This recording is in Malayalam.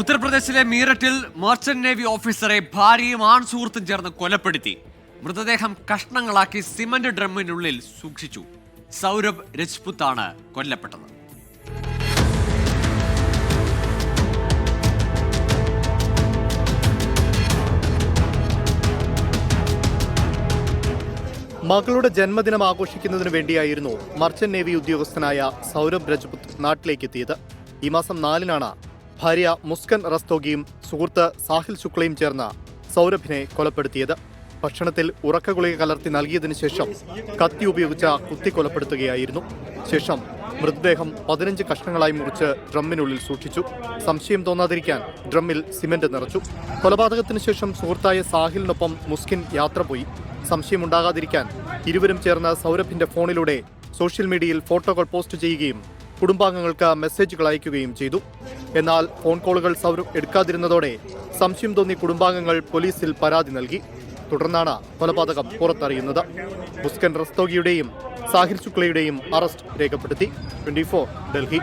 ഉത്തർപ്രദേശിലെ മീററ്റിൽ മർച്ചന്റ് നേവി ഓഫീസറെ ഭാര്യയും ആൺ സുഹൃത്തും ചേർന്ന് കൊലപ്പെടുത്തി. മൃതദേഹം കഷ്ണങ്ങളാക്കി സിമന്റ് ഡ്രമ്മിനുള്ളിൽ സൂക്ഷിച്ചു. സൗരഭ് രജ്പുത്താണ് കൊല്ലപ്പെട്ടത്. മകളുടെ ജന്മദിനം ആഘോഷിക്കുന്നതിനു വേണ്ടിയായിരുന്നു മർച്ചന്റ് നേവി ഉദ്യോഗസ്ഥനായ സൗരഭ് രജ്പുത് നാട്ടിലേക്ക് എത്തിയത്. ഈ മാസം നാലിനാണ് ഭാര്യ മുസ്കൻ റസ്തോഗിയും സുഹൃത്ത് സാഹിൽ ശുക്ലയും ചേർന്ന് സൗരഭിനെ കൊലപ്പെടുത്തിയത്. ഭക്ഷണത്തിൽ ഉറക്കഗുളിക കലർത്തി നൽകിയതിനു ശേഷം കത്തി ഉപയോഗിച്ച കുത്തി കൊലപ്പെടുത്തുകയായിരുന്നു. ശേഷം മൃതദേഹം പതിനഞ്ച് കഷ്ണങ്ങളായി മുറിച്ച് ഡ്രമ്മിനുള്ളിൽ സൂക്ഷിച്ചു. സംശയം തോന്നാതിരിക്കാൻ ഡ്രമ്മിൽ സിമന്റ് നിറച്ചു. കൊലപാതകത്തിന് ശേഷം സുഹൃത്തായ സാഹിലിനൊപ്പം മുസ്കിൻ യാത്ര പോയി. സംശയമുണ്ടാകാതിരിക്കാൻ ഇരുവരും ചേർന്ന് സൗരഭിന്റെ ഫോണിലൂടെ സോഷ്യൽ മീഡിയയിൽ ഫോട്ടോകൾ പോസ്റ്റ് ചെയ്യുകയും കുടുംബാംഗങ്ങൾക്ക് മെസ്സേജുകൾ അയക്കുകയും ചെയ്തു. എന്നാൽ ഫോൺ കോളുകൾ സൗരം എടുക്കാതിരുന്നതോടെ സംശയം തോന്നി കുടുംബാംഗങ്ങൾ പോലീസിൽ പരാതി നൽകി. തുടർന്നാണ് കൊലപാതകം പുറത്തറിയുന്നത്. മുസ്കൻ റസ്തോഗിയുടെയും സാഹിൽ ശുക്ലയുടെയും അറസ്റ്റ് രേഖപ്പെടുത്തി. ട്വന്റി ഡൽഹി.